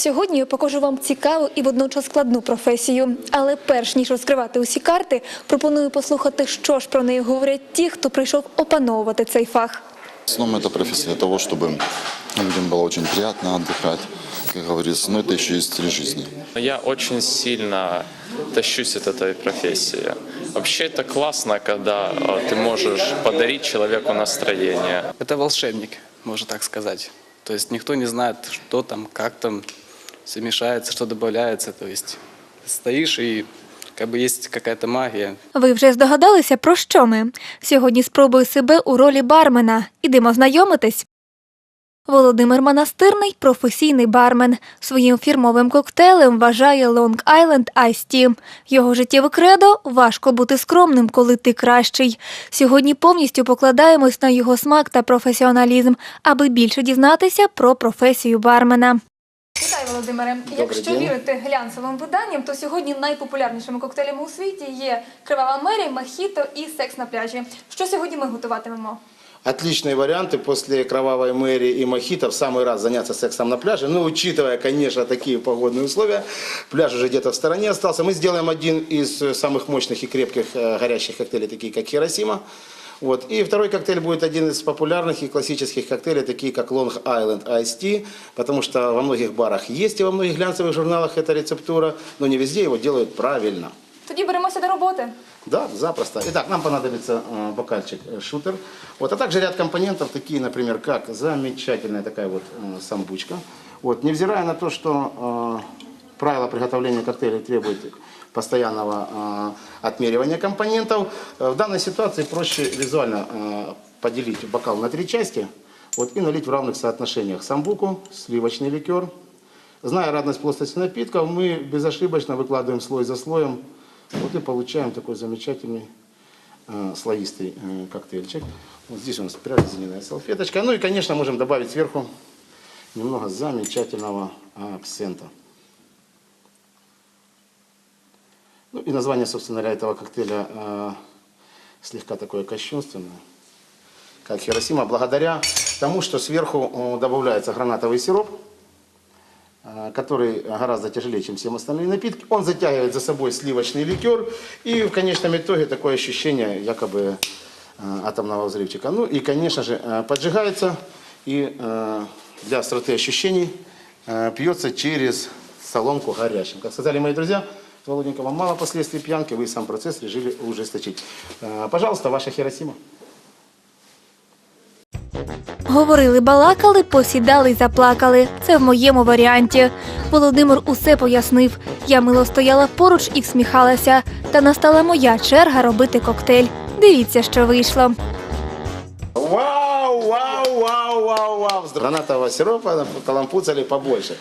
Сьогодні я покажу вам цікаву і водночас складну професію. Але перш ніж розкривати усі карти, пропоную послухати, що ж про неї говорять ті, хто прийшов опановувати цей фах. В основном это профессия для того, чтобы людям было очень приятно отдыхать. Как говорится, но это еще и стиль жизни. Я очень сильно тащусь от этой профессии. Вообще это классно, когда э, ты можешь подарить человеку настроение. Это волшебник, можно так сказать. То есть никто не знает, что там, как там, все мешается, что добавляется. То есть стоишь и бы есть какая-то магия. Ви вже здогадалися, про що ми? Сьогодні спробую себе у ролі бармена. Ідемо знайомитись. Володимир Монастирний професійний бармен. Своїм фірмовим коктейлем вважає Long Island Ice Tea. Його життєве кредо важко бути скромним, коли ти кращий. Сьогодні повністю покладаємось на його смак та професіоналізм, аби більше дізнатися про професію бармена. Вітаю, Володимире. Якщо вірити глянцевим виданням, то сьогодні найпопулярнішими коктейлями у світі є Кривава Мері, Мохіто і секс на пляжі. Що сьогодні ми готуватимемо? Отличные варианты после кровавой мэри и мохито в самый раз заняться сексом на пляже. Ну, учитывая, конечно, такие погодные условия, пляж уже где-то в стороне остался. Мы сделаем один из э, самых мощных и крепких э, горячих коктейлей, такие как Хиросима. Вот. И второй коктейль будет один из популярных и классических коктейлей, такие как Long Island Iced Tea, потому что во многих барах есть и во многих глянцевых журналах эта рецептура, но не везде его делают правильно. Тоді беремося до роботи. Да, запросто. Итак, нам понадобится э, бокальчик э, шутер. Вот, а также ряд компонентов, такие, например, как замечательная такая вот э, самбучка. Вот, невзирая на то, что э, правила приготовления коктейля требуют постоянного э, отмеривания компонентов, э, в данной ситуации проще визуально э, поделить бокал на три части вот, и налить в равных соотношениях самбуку, сливочный ликер. Зная радость плоскости напитков, мы безошибочно выкладываем слой за слоем вот и получаем такой замечательный слоистый коктейльчик. Вот здесь у нас прорезиненная салфеточка. Ну и, конечно, можем добавить сверху немного замечательного абсента. Ну и название, собственно говоря, этого коктейля э, слегка такое кощунственное, как Хиросима, благодаря тому, что сверху э, добавляется гранатовый сироп, э, который гораздо тяжелее, чем все остальные напитки. Он затягивает за собой сливочный ликер. И в конечном итоге такое ощущение якобы э, атомного взрывчика. Ну и, конечно же, э, поджигается и э, для остроты ощущений э, пьется через соломку горячим. Как сказали мои друзья, Володенька, вам мало последствий пьянки, вы сам процесс решили ужесточить. Э, Пожалуйста, ваша Хиросима. Говорили, балакали, посідали й заплакали. Це в моєму варіанті. Володимир усе пояснив. Я мило стояла поруч і всміхалася. Та настала моя черга робити коктейль. Дивіться, що вийшло. Вау, вау, вау, вау, вау. Гранатового сиропа калампуцали побольше.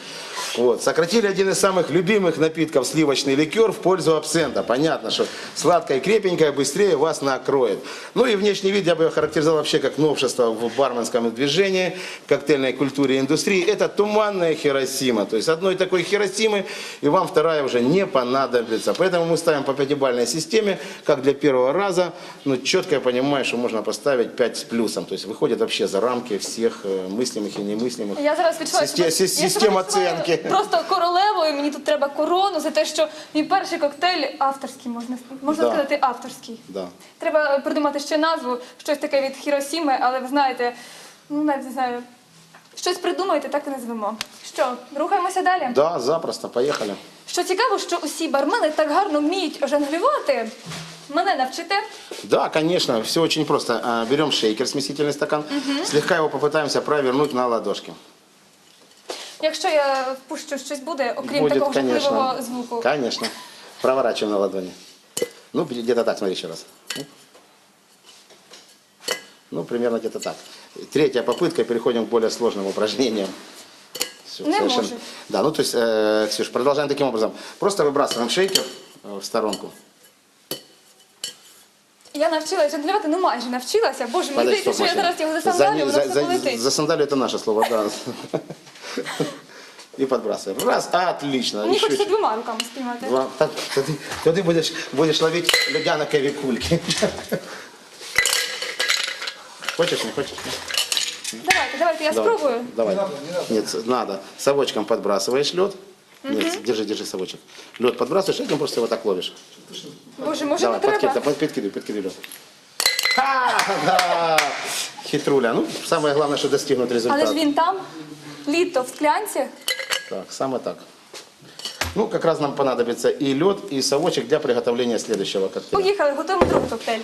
Вот. Сократили один из самых любимых напитков сливочный ликер в пользу абсента. Понятно, что сладкое и крепенькое быстрее вас накроет. Ну и внешний вид я бы характеризовал вообще как новшество в барменском движении, коктейльной культуре и индустрии. Это туманная Хиросима. То есть одной такой Хиросимы и вам вторая уже не понадобится. Поэтому мы ставим по пятибалльной системе, как для первого раза. Ну, четко я понимаю, что можно поставить 5 с плюсом. То есть выходит вообще за рамки всех э, мыслимых и немыслимых. Я зараз відчуваю Систе- себе- сис- Просто королевою. Мені тут треба корону за те, що мій перший коктейль авторський можна можна Да. сказати авторський. Да. Треба придумати ще назву, щось таке від Хіросіми, але ви знаєте, ну навіть не знаю. Щось придумайте, так і назвемо. Що, рухаємося далі? Да, запросто, поехали. Що цікаво, що усі бармени так гарно вміють жонглювати. Мене навчите. Да, конечно, все очень просто. А, Берем шейкер, смесительный стакан, слегка его попытаемся провернуть на ладошке. Якщо я впущу щось буде, окрім Будет, такого конечно. жахливого звуку. Конечно. Проворачиваем на ладони. Ну, где-то так, смотри еще раз. Ну, примерно где-то так. Третья попытка, переходим к более сложным упражнениям. Всё, Не может. Да, ну то есть, э, Ксюш, продолжаем таким образом. Просто выбрасываем шейкер э, в сторонку. Я навчилася жонглювати, ну майже навчилася. Боже, мені Подожди, здається, що я стоп, зараз його за, засандалю, воно за, все за, полетить. за сандалию это наше слово, да. И подбрасываем. Раз, отлично. Мені Еще хочеться чуть. двома руками спіймати. Два. Так, то ты, то ты будешь, будешь ловить ледяноковые кульки. Хочешь, не хочешь? Давайте, давайте, я Давай, спробую. Давай. Нет, надо. Совочком подбрасываешь лед. Нет, держи, держи совочек. Лед подбрасываешь, этим просто его так ловишь. Боже, може Давай, не треба? подкидай, под- подкидывай, подкидывай лед. Ха, да. Хитруля. Ну, самое главное, что достигнуть Але результата. ж він там, Літо в склянці. Так, саме так. Ну, как раз нам понадобится и лед, и совочек для приготовления следующего коктейля. Поїхали, готуємо другий коктейль.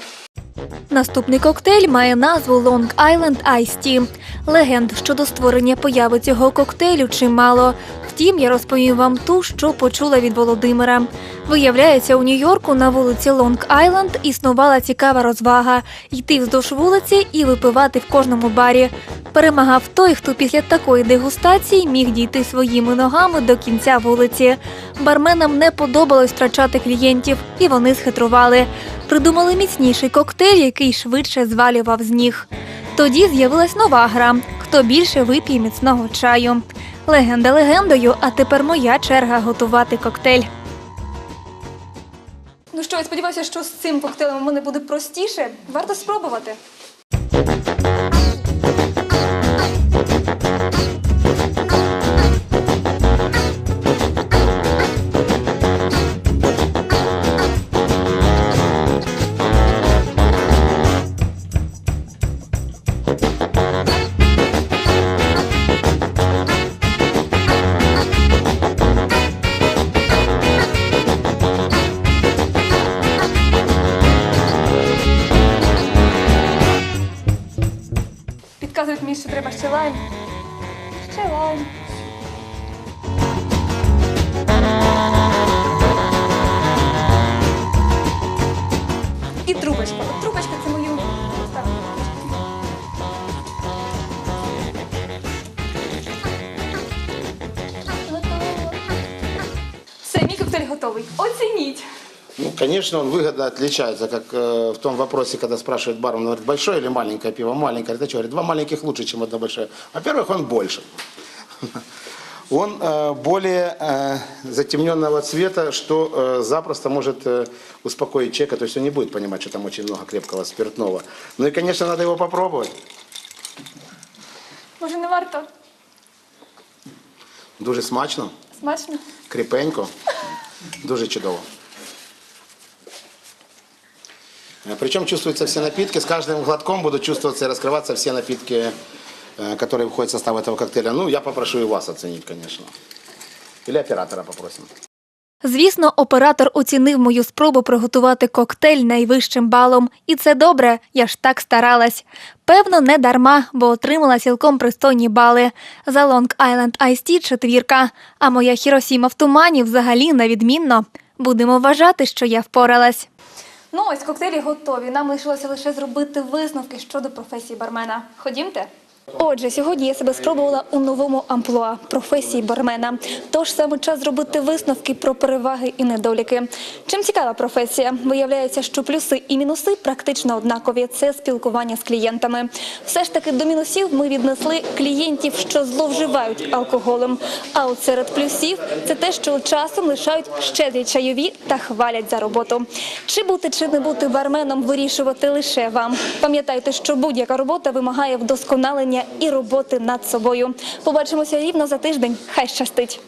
Наступний коктейль має назву Long Island Ice Tea. Легенд щодо створення появи цього коктейлю чимало. Втім, я розповім вам ту, що почула від Володимира. Виявляється, у Нью-Йорку на вулиці Лонг Айленд існувала цікава розвага йти вздовж вулиці і випивати в кожному барі. Перемагав той, хто після такої дегустації міг дійти своїми ногами до кінця вулиці. Барменам не подобалось втрачати клієнтів, і вони схитрували. Придумали міцніший коктейль, який швидше звалював з ніг. Тоді з'явилась нова гра: хто більше вип'є міцного чаю. Легенда легендою, а тепер моя черга готувати коктейль. Ну що, я сподіваюся, що з цим коктейлем у мене буде простіше. Варто спробувати. Мені, що треба ще лайм. Ще лайм. І трубочка. Трубочка це мою. Так. Все, мій коктейль готовий. Оцініть. Конечно, он выгодно отличается, как э, в том вопросе, когда спрашивает бармен, он говорит, большое или маленькое пиво? Маленькое. Это что, говорит, два маленьких лучше, чем одно большое. Во-первых, он больше. Он э, более э, затемненного цвета, что э, запросто может э, успокоить человека, то есть он не будет понимать, что там очень много крепкого спиртного. Ну и, конечно, надо его попробовать. Може, не варто? Дуже смачно, Смачно? кріпенько, дуже чудово. Причем чувствуются все напитки. С каждым глотком будут чувствоваться и раскрываться все напитки, э, которые входят в состав этого коктейля. Ну, я попрошу и вас оценить, конечно. Или оператора попросим. Звісно, оператор оцінив мою спробу приготувати коктейль найвищим балом. І це добре, я ж так старалась. Певно, не дарма, бо отримала цілком пристойні бали. За Long Island Iced Tea – четвірка, а моя Хіросіма в тумані взагалі невідмінно. Будемо вважати, що я впоралась. Ну ось коктейлі готові. Нам лишилося лише зробити висновки щодо професії бармена. Ходімте. Отже, сьогодні я себе спробувала у новому амплуа професії бармена. Тож саме час зробити висновки про переваги і недоліки. Чим цікава професія? Виявляється, що плюси і мінуси практично однакові. Це спілкування з клієнтами. Все ж таки до мінусів ми віднесли клієнтів, що зловживають алкоголем. А от серед плюсів це те, що часом лишають щедрі чайові та хвалять за роботу. Чи бути чи не бути барменом вирішувати лише вам. Пам'ятайте, що будь-яка робота вимагає вдосконалення і роботи над собою. Побачимося рівно за тиждень. Хай щастить!